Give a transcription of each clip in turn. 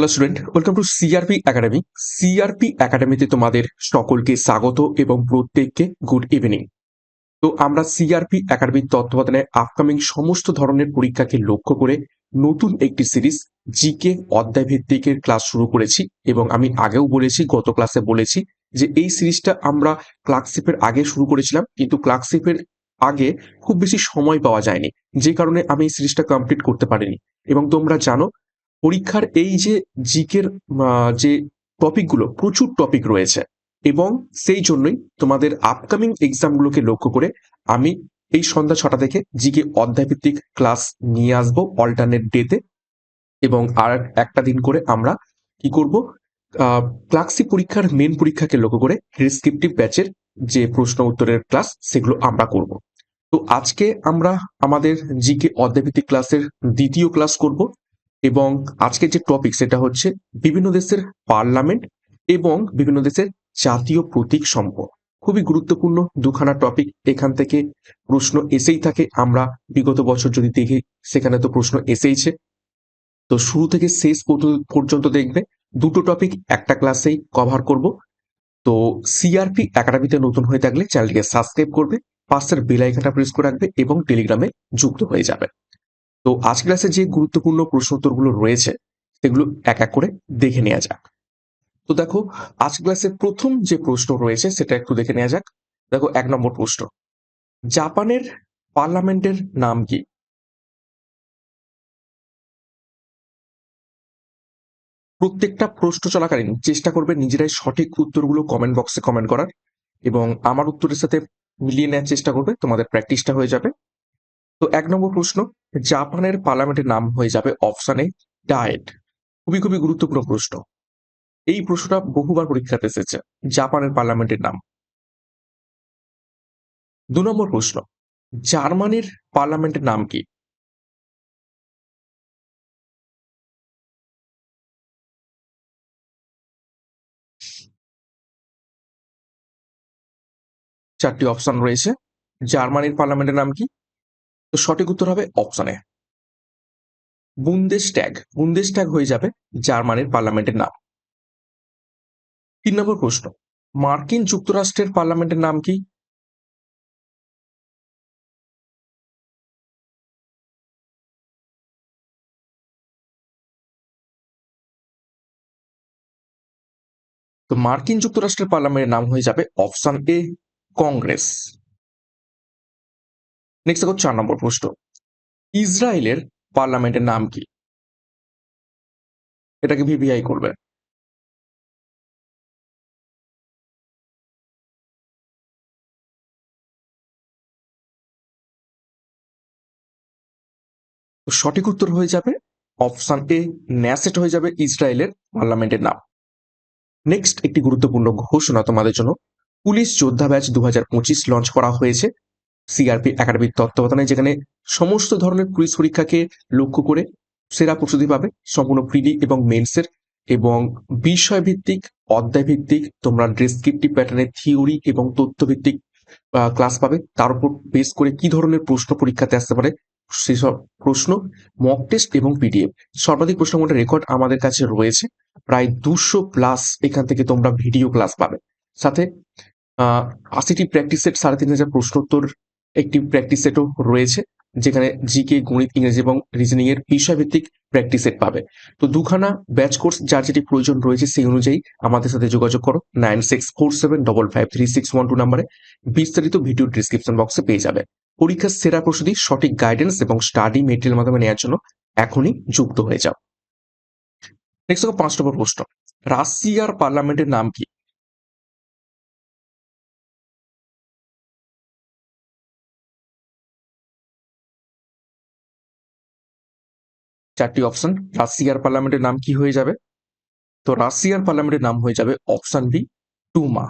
Hello student welcome to CRP academy CRP একাডেমিতে তোমাদের সকলকে স্বাগত এবং প্রত্যেককে গুড ইভিনিং তো আমরা সিআরপি একাডেমির তত্ত্বাবধানে আপকামিং সমস্ত ধরনের পরীক্ষাকে লক্ষ্য করে নতুন একটি সিরিজ জিকে অধ্যায় ভিত্তিকের ক্লাস শুরু করেছি এবং আমি আগেও বলেছি, গত ক্লাসে বলেছি যে এই সিরিজটা আমরা ক্লার্কশিপের আগে শুরু করেছিলাম কিন্তু ক্লার্কশিপের আগে খুব বেশি সময় পাওয়া যায়নি। যে কারণে আমি এই সিরিজটা কমপ্লিট করতে পারিনি। এবং তোমরা জানো পরীক্ষার এই যে জিকের যে টপিকগুলো প্রচুর টপিক রয়েছে এবং সেই জন্যই তোমাদের আপকামিং এক্সামগুলোকে লক্ষ্য করে আমি এই সন্ধ্যা ছটা থেকে জিকে অধ্যায়ভিত্তিক ক্লাস নিয়ে আসব অল্টারনেট ডেতে এবং আর একটা দিন করে আমরা কি করব ক্লাসিক পরীক্ষার মেন পরীক্ষাকে লক্ষ্য করে ডিসক্রিপটিভ ব্যাচের যে প্রশ্ন উত্তরের ক্লাস সেগুলো আমরা করব। তো আজকে আমরা আমাদের জিকে অধ্যায়ভিত্তিক ক্লাসের দ্বিতীয় ক্লাস করব। এবং আজকে যে টপিক সেটা হচ্ছে বিভিন্ন দেশের পার্লামেন্ট এবং বিভিন্ন দেশের জাতীয় প্রতীক সম্পদ খুবই গুরুত্বপূর্ণ দুখানা টপিক এখান থেকে প্রশ্ন এসেই থাকে। আমরা বিগত বছর যদি দেখি, সেখানে তো প্রশ্ন এসেইছে। তো শুরু থেকে শেষ পর্যন্ত দেখবে, দুটো টপিক একটা ক্লাসেই কভার করব। তো সিআরপি একাডেমিতে নতুন হয়ে থাকলে চ্যানেলটিকে সাবস্ক্রাইব করবে, পাশের বেল প্রেস করে রাখবে এবং টেলিগ্রামে যুক্ত হয়ে যাবে। তো আজ ক্লাসে যে গুরুত্বপূর্ণ প্রশ্ন উত্তরগুলো রয়েছে, সেগুলো এক এক করে দেখে নেওয়া যাক। তো দেখো আজ ক্লাসের প্রথম যে প্রশ্ন রয়েছে, সেটা একটু দেখে নেওয়া যাক। দেখো, এক নম্বর প্রশ্ন। জাপানের পার্লামেন্টের নাম কি? প্রত্যেকটা প্রশ্ন চলাকালীন চেষ্টা করবে নিজেরাই সঠিক উত্তরগুলো কমেন্ট বক্সে কমেন্ট করার এবং আমার উত্তরের সাথে মিলিয়ে নেওয়ার চেষ্টা করবে, তোমাদের প্র্যাকটিসটা হয়ে যাবে। তো এক নম্বর প্রশ্ন, জাপানের পার্লামেন্টের নাম হয়ে যাবে অপশানে ডায়েট। খুবই খুবই গুরুত্বপূর্ণ প্রশ্ন। এই প্রশ্নটা বহুবার পরীক্ষাতে এসেছে, জাপানের পার্লামেন্টের নাম। দু নম্বর প্রশ্ন, জার্মানির পার্লামেন্টের নাম কি? চারটি অপশন রয়েছে, জার্মানির পার্লামেন্টের নাম কি? তো সঠিক উত্তর হবে অপশনে বুন্দেশ ট্যাগ বুন্দেশ ট্যাগ হয়ে যাবে জার্মানির পার্লামেন্টের নাম। তিন নম্বর প্রশ্ন, মার্কিন যুক্তরাষ্ট্রের পার্লামেন্টের নাম কি? তো মার্কিন যুক্তরাষ্ট্রের পার্লামেন্টের নাম হয়ে যাবে অপশন এ কংগ্রেস। নেক্সট দেখো চার নম্বর প্রশ্ন। ইসরায়েলের পার্লামেন্টের নাম কি? এটাকে ভিভিআই করবে। সঠিক উত্তর হয়ে যাবে অপশন এ, ন্যাসেট হয়ে যাবে ইসরায়েলের পার্লামেন্টের নাম। নেক্সট একটি গুরুত্বপূর্ণ ঘোষণা তোমাদের জন্য। পুলিশ যোদ্ধা ব্যাচ দু হাজার পঁচিশ লঞ্চ করা হয়েছে। সিআরপি একাডেমির তত্ত্বাবধানে, যেখানে সমস্ত ধরনের কুইজ পরীক্ষাকে লক্ষ্য করে সেরা প্রস্তুতি পাবে সম্পূর্ণ প্রিডি এবং মেন্সের এবং বিষয় ভিত্তিক অধ্যায় ভিত্তিক তোমরা ডেসক্রিপটিভ প্যাটার্নের থিওরি এবং তথ্য ভিত্তিক ক্লাস পাবে। তার উপর বেস করে কি ধরনের প্রশ্ন পরীক্ষাতে আসতে পারে সেসব প্রশ্ন মক টেস্ট এবং পিডিএফ সর্বাধিক প্রশ্নগুলোর রেকর্ড আমাদের কাছে রয়েছে। প্রায় দুশো প্লাস এখান থেকে তোমরা ভিডিও ক্লাস পাবে। সাথে আশিটি প্র্যাকটিস সেট সাড়ে তিন হাজার প্রশ্নোত্তর একটি প্র্যাকটিস সেটও রয়েছে, যেখানে জিকে গণিত, ইংরেজি এবং রিজনিং এর বিষয়ভিত্তিক প্র্যাকটিস সেট পাবে। তো দুখানা ব্যাচ কোর্স যার যেটি প্রয়োজন রয়েছে সেই অনুযায়ী আমাদের সাথে যোগাযোগ করো nine six four seven double five three six one two নাম্বারে বিস্তারিত ভিডিও ডিসক্রিপশন বক্সে পেয়ে যাবে। পরীক্ষার সেরা প্রস্তুতি, সঠিক গাইডেন্স এবং স্টাডি মেটেরিয়াল মাধ্যমে নেওয়ার জন্য এখনই যুক্ত হয়ে যাও। নেক্সট পাঁচ নম্বর প্রশ্ন। রাশিয়ার পার্লামেন্টের নাম কি? চারটি অপশন রাশিয়ার পার্লামেন্টের নাম কি হয়ে যাবে? তো রাশিয়ার পার্লামেন্টের নাম হয়ে যাবে অপশন বি টুমা।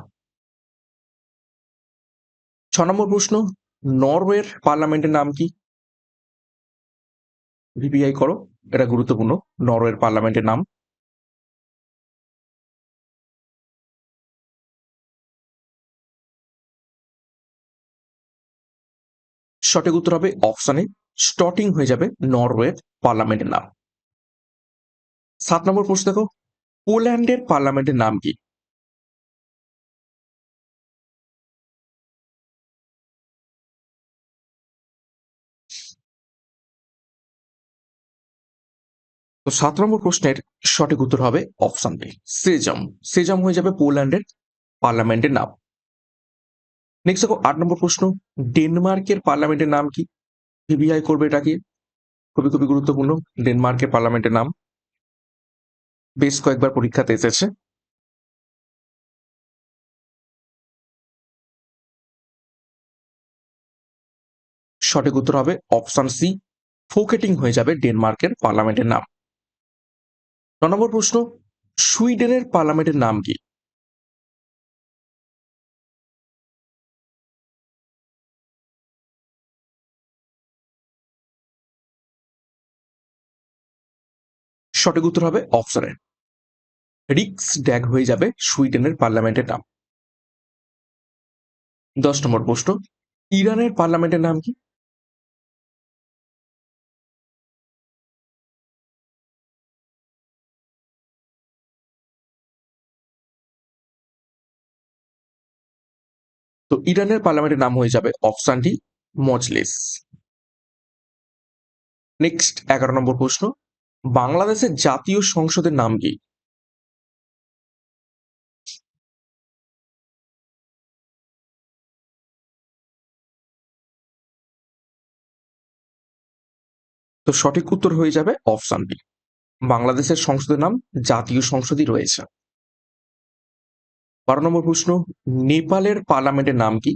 ছ নম্বর প্রশ্ন, নরওয়ের পার্লামেন্টের নাম কি? ভিপিআই করো, এটা গুরুত্বপূর্ণ, নরওয়ের পার্লামেন্টের নাম। সঠিক উত্তর হবে অপশনে স্টটিং হয়ে যাবে নরওয়ের পার্লামেন্টের নাম। সাত নম্বর প্রশ্ন দেখো, পোল্যান্ডের পার্লামেন্টের নাম কি? তো সাত নম্বর প্রশ্নের সঠিক উত্তর হবে অপশন বি সেজাম। সেজাম হয়ে যাবে পোল্যান্ডের পার্লামেন্টের নাম। নেক্সট দেখো, আট নম্বর প্রশ্ন, ডেনমার্কের পার্লামেন্টের নাম কি? ভিভিআই করবে এটাকে খুবই খুবই গুরুত্বপূর্ণ, ডেনমার্কের পার্লামেন্টের নাম। বেশ কয়েকবার পরীক্ষাতে এসেছে। সঠিক উত্তর হবে অপশন সি ফোকেটিং হয়ে যাবে ডেনমার্কের পার্লামেন্টের নাম। ন নম্বর প্রশ্ন, সুইডেনের পার্লামেন্টের নাম কি? সঠিক উত্তর হবে অপশনে রিক্স ড্যাগ হয়ে যাবে সুইডেনের পার্লামেন্টের নাম। দশ নম্বর প্রশ্ন, ইরানের পার্লামেন্টের নাম কি? তো ইরানের পার্লামেন্টের নাম হয়ে যাবে অপশানটি মজলিস। নেক্সট এগারো নম্বর প্রশ্ন বাংলাদেশের জাতীয় সংসদের নাম কি? তো সঠিক উত্তর হয়ে যাবে অপশান বি। বাংলাদেশের সংসদের নাম জাতীয় সংসদই রয়েছে। বারো নম্বর প্রশ্ন, নেপালের পার্লামেন্টের নাম কি?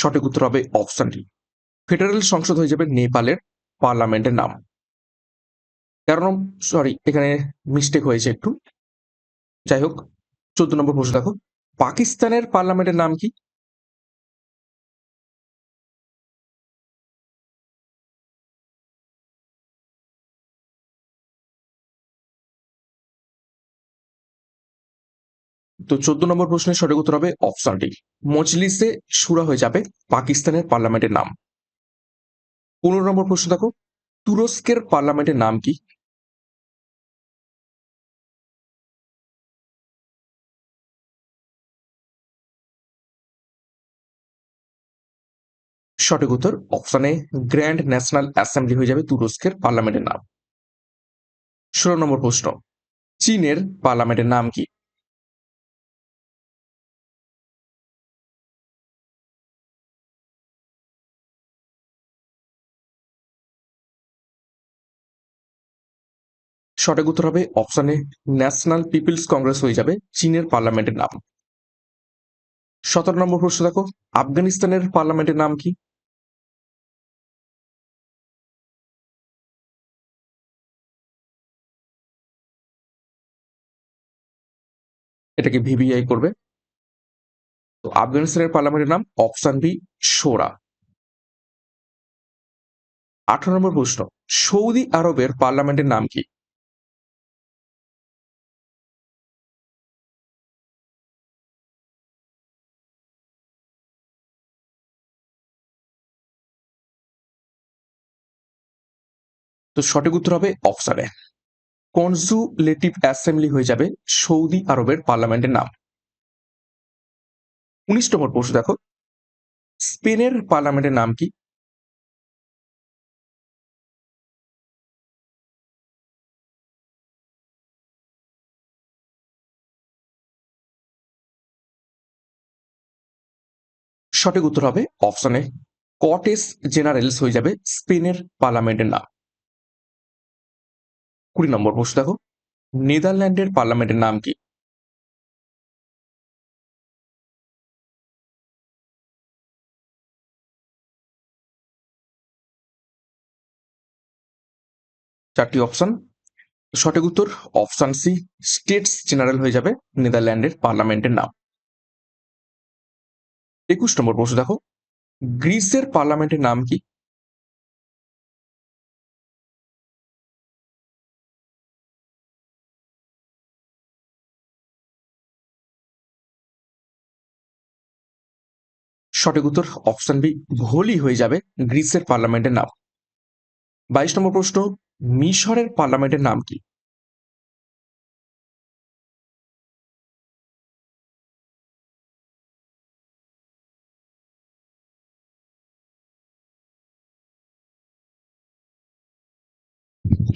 সঠিক উত্তর হবে অপশন ডি ফেডারেল সংসদ হয়ে যাবে নেপালের পার্লামেন্টের নাম। তেরো সরি এখানে মিস্টেক হয়েছে একটু। যাই হোক, চোদ্দ নম্বর প্রশ্ন দেখো। পাকিস্তানের পার্লামেন্টের নাম কি? তো চোদ্দ নম্বর প্রশ্নের সঠিক উত্তর হবে অপশন ডি মজলিসে সুরা হয়ে যাবে পাকিস্তানের পার্লামেন্টের নাম। পনেরো নম্বর প্রশ্ন দেখো, তুরস্কের পার্লামেন্টের নাম কি? সঠিক উত্তর অপশনে গ্র্যান্ড ন্যাশনাল অ্যাসেম্বলি হয়ে যাবে তুরস্কের পার্লামেন্টের নাম। ষোলো নম্বর প্রশ্ন, চীনের পার্লামেন্টের নাম কি? সঠিক উত্তর হবে অপশনে ন্যাশনাল পিপলস কংগ্রেস হয়ে যাবে চীনের পার্লামেন্টের নাম। সতেরো নম্বর প্রশ্ন দেখো, আফগানিস্তানের পার্লামেন্টের নাম কি? এটাকে ভিভিআই করবে? তো আফগানিস্তানের পার্লামেন্টের নাম অপশন বি, সোরা। আঠারো নম্বর প্রশ্ন, সৌদি আরবের পার্লামেন্টের নাম কি? তো সঠিক উত্তর হবে অপশনে কনজুলেটিভ অ্যাসেম্বলি হয়ে যাবে সৌদি আরবের পার্লামেন্টের নাম। উনিশ নম্বর প্রশ্ন দেখো। স্পেনের পার্লামেন্টের নাম কি? সঠিক উত্তর হবে অপশনে কটেস জেনারেলস হয়ে যাবে স্পেনের পার্লামেন্টের নাম। কুড়ি নম্বর প্রশ্ন দেখো। নেদারল্যান্ডের পার্লামেন্টের নাম কি? চারটি অপশন। সঠিক উত্তর অপশন সি, স্টেটস জেনারেল হয়ে যাবে নেদারল্যান্ডের পার্লামেন্টের নাম। একুশ নম্বর প্রশ্ন দেখো, গ্রিসের পার্লামেন্টের নাম কি? সঠিক উত্তর অপশন বি ভোলই হয়ে যাবে গ্রিসের পার্লামেন্টের নাম। বাইশ নম্বর প্রশ্ন, মিশরের পার্লামেন্টের নাম কি?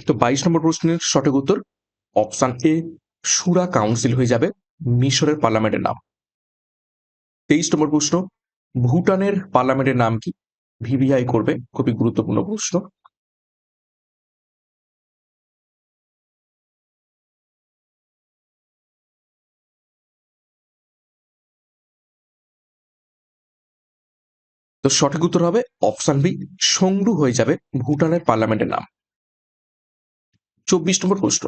তো বাইশ নম্বর প্রশ্নের সঠিক উত্তর অপশন এ সুরা কাউন্সিল হয়ে যাবে মিশরের পার্লামেন্টের নাম। তেইশ নম্বর প্রশ্ন ভুটানের পার্লামেন্টের নাম কি? ভিভিআই করবে, খুবই গুরুত্বপূর্ণ প্রশ্ন। তো সঠিক উত্তর হবে অপশন বি সংরু হয়ে যাবে ভুটানের পার্লামেন্টের নাম। চব্বিশ নম্বর প্রশ্ন,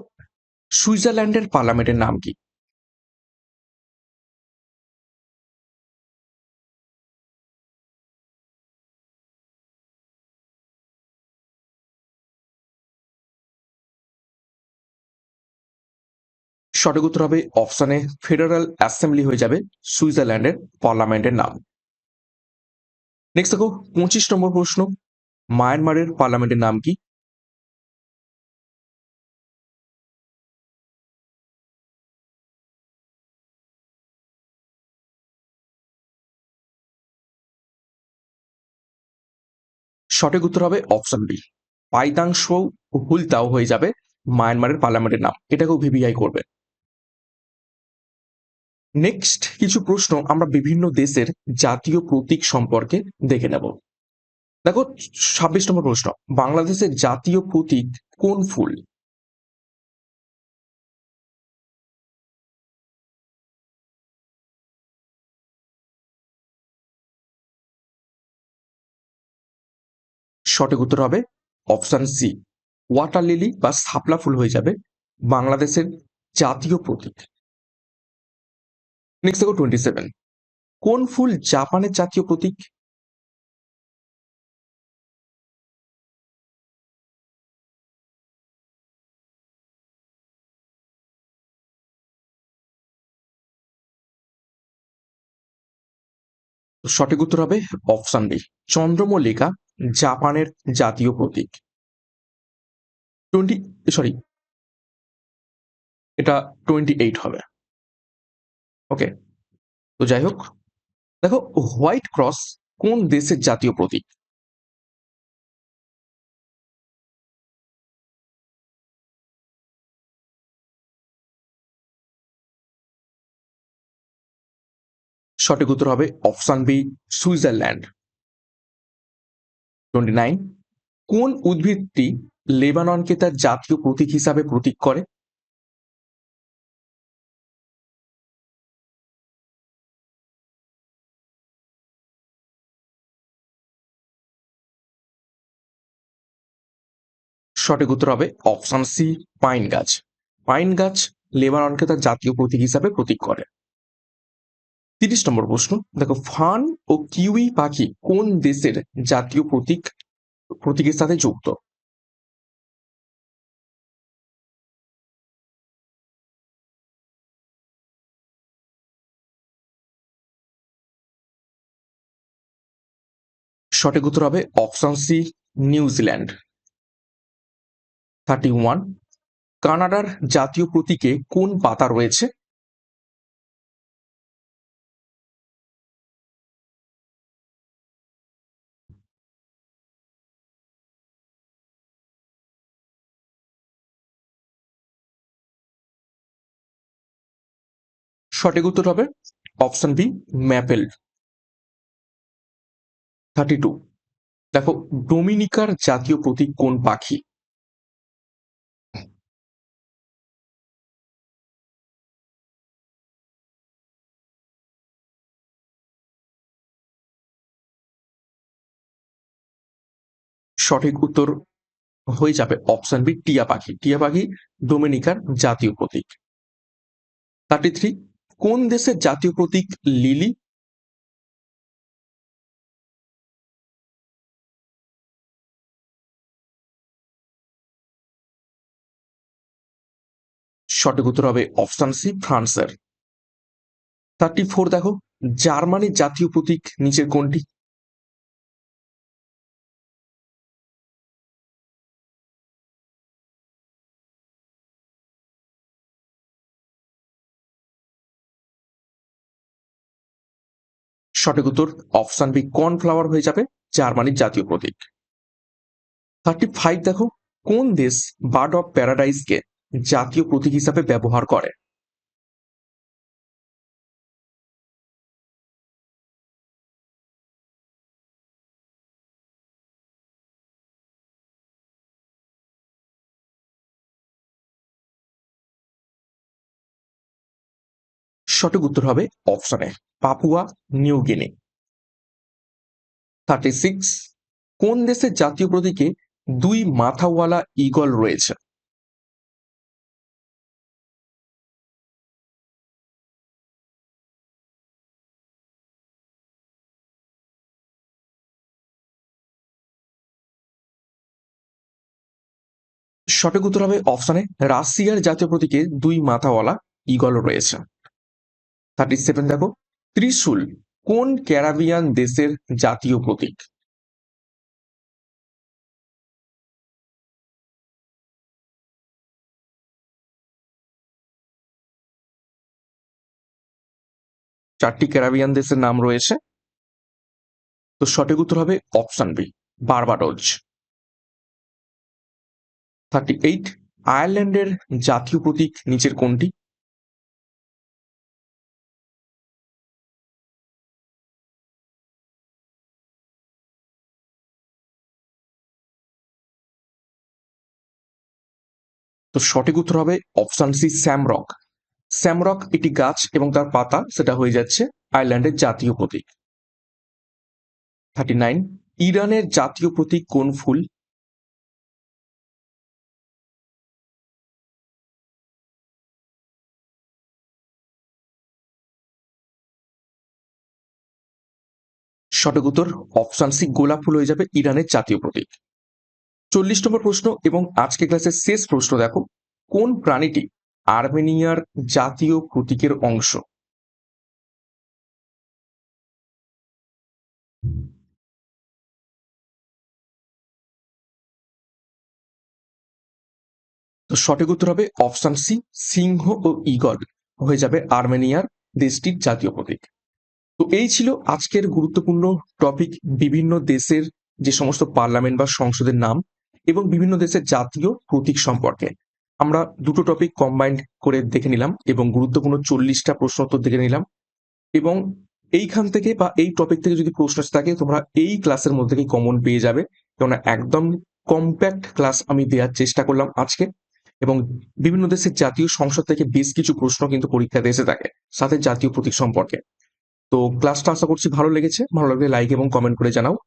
সুইজারল্যান্ডের পার্লামেন্টের নাম কি? সঠিক উত্তর হবে অপশনে ফেডারেল অ্যাসেম্বলি হয়ে যাবে সুইজারল্যান্ডের পার্লামেন্টের নাম। নেক্সট দেখো, পঁচিশ নম্বর প্রশ্ন, মায়ানমারের পার্লামেন্টের নাম কি? সঠিক উত্তর হবে অপশন বি। পাইতাংশ হুলতাও হয়ে যাবে মায়ানমারের পার্লামেন্টের নাম। এটাকেও ভিভিআই করবে। নেক্সট কিছু প্রশ্ন আমরা বিভিন্ন দেশের জাতীয় প্রতীক সম্পর্কে দেখে নেব। দেখো, ছাব্বিশ নম্বর প্রশ্ন, বাংলাদেশের জাতীয় প্রতীক কোন ফুল? সঠিক উত্তর হবে অপশন সি, ওয়াটার লিলি বা শাপলা ফুল হয়ে যাবে বাংলাদেশের জাতীয় প্রতীক। নেক্সট দেখো টোয়েন্টি সেভেন কোন ফুল জাপানের জাতীয় প্রতীক? সঠিক উত্তর হবে অপশন বি, চন্দ্রমল্লিকা, জাপানের জাতীয় প্রতীক। টোয়েন্টি সরি এটা টোয়েন্টি এইট হবে। ওকে তো যাই হোক, দেখো, হোয়াইট ক্রস কোন দেশের জাতীয় প্রতীক? সঠিক উত্তর হবে option B, Switzerland. Twenty nine কোন উদ্ভিদটি লেবাননকে তার জাতীয় প্রতীক হিসাবে প্রতীক করে? সঠিক উত্তর হবে অপশন সি, পাইন গাছ। পাইন গাছ লেবাননকে তার জাতীয় প্রতীক হিসাবে প্রতীক করে। তিরিশ নম্বর প্রশ্ন, দেখো ফান ও কিউই পাখি কোন দেশের জাতীয় প্রতীক, প্রতীকের সাথে যুক্ত? সঠিক উত্তর হবে option C, New Zealand. Thirty one. কানাডার জাতীয় প্রতীকে কোন পাতা রয়েছে? সঠিক উত্তর হবে option B, maple. Thirty two. দেখো, ডোমিনিকার জাতীয় প্রতীক কোন পাখি? সঠিক উত্তর হয়ে যাবে অপশন বি টিয়া পাখি। টিয়া পাখি ডোমিনিকার জাতীয় প্রতীক। থার্টি থ্রি কোন দেশের জাতীয় প্রতীক লিলি? সঠিক উত্তর হবে অপশন সি ফ্রান্সের। থার্টি ফোর দেখো, জার্মানির জাতীয় প্রতীক নিচের কোনটি? সঠিক উত্তর অপশন বি, কর্নফ্লাওয়ার হয়ে যাবে জার্মানির জাতীয় প্রতীক। থার্টি ফাইভ, দেখো, কোন দেশ বার্ড অফ প্যারাডাইজকে জাতীয় প্রতীক হিসাবে ব্যবহার করে? সঠিক উত্তর হবে অপশনে, Papua, New Guinea. Thirty six কোন দেশের জাতীয় প্রতীকে দুই মাথাওয়ালা ঈগল রয়েছে? সঠিক উত্তর হবে অপশনে, রাশিয়ার জাতীয় প্রতীকে দুই মাথাওয়ালা ঈগল রয়েছে। থার্টি সেভেন দেখো। ত্রিশূল, কোন ক্যারাবিয়ান দেশের জাতীয় প্রতীক? চারটি ক্যারাবিয়ান দেশের নাম রয়েছে। তো সঠিক উত্তর হবে option B, Barbados. Thirty eight আয়ারল্যান্ডের জাতীয় প্রতীক নিচের কোনটি? তো সঠিক উত্তর হবে অপশন সি স্যামরক। স্যামরক একটি গাছ এবং তার পাতা, সেটা হয়ে যাচ্ছে আয়ারল্যান্ডের জাতীয় প্রতীক। থার্টি নাইন, ইরানের জাতীয় প্রতীক কোন ফুল? সঠিক উত্তর অপশন সি গোলাপ ফুল হয়ে যাবে ইরানের জাতীয় প্রতীক। চল্লিশ নম্বর প্রশ্ন এবং আজকে ক্লাসের শেষ প্রশ্ন দেখো। কোন প্রাণীটি আর্মেনিয়ার জাতীয় প্রতীকের অংশ? তো সঠিক উত্তর হবে অপশন সি, সিংহ ও ইগল হয়ে যাবে আর্মেনিয়ার দেশটির জাতীয় প্রতীক। তো এই ছিল আজকের গুরুত্বপূর্ণ টপিক বিভিন্ন দেশের যে সমস্ত পার্লামেন্ট বা সংসদের নাম এবং বিভিন্ন দেশের জাতীয় প্রতীক সম্পর্কে। আমরা দুটো টপিক কম্বাইন্ড করে দেখে নিলাম এবং গুরুত্বপূর্ণ চল্লিশটা প্রশ্ন উত্তর দেখে নিলাম। এবং এইখান থেকে বা এই টপিক থেকে যদি প্রশ্ন থাকে, তোমরা এই ক্লাসের মধ্যে থেকে কমন পেয়ে যাবে। কেননা একদম কম্প্যাক্ট ক্লাস আমি দেওয়ার চেষ্টা করলাম আজকে। এবং বিভিন্ন দেশের জাতীয় সংসদ থেকে বেশ কিছু প্রশ্ন কিন্তু পরীক্ষাতে এসে থাকে, সাথে জাতীয় প্রতীক সম্পর্কে। তো ক্লাসটা আশা করছি ভালো লেগেছে। ভালো লাগলে লাইক এবং কমেন্ট করে জানাও।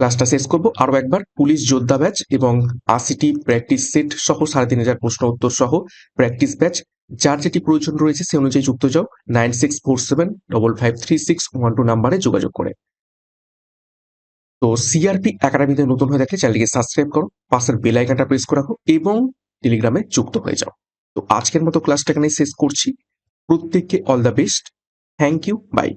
ক্লাসটা শেষ করব। আরও একবার, পুলিশ যোদ্ধা ব্যাচ এবং আশিটি প্র্যাকটিস সেট সহ সাড়ে তিন হাজার প্রশ্ন উত্তর সহ প্র্যাকটিস ব্যাচ। যার যেটি প্রয়োজন রয়েছে সে অনুযায়ী যুক্ত যাও। Nine six four seven double five three six one two নাম্বারে যোগাযোগ করে। তো সিআরপি একাডেমিতে নতুন হয়ে থাকলে চ্যানেলটিকে সাবস্ক্রাইব করো, পাশের বেল আইকনটা প্রেস করে রাখো এবং টেলিগ্রামে যুক্ত হয়ে যাও। তো আজকের মতো ক্লাসটা এখানে শেষ করছি। প্রত্যেককে all the best. Thank you. Bye.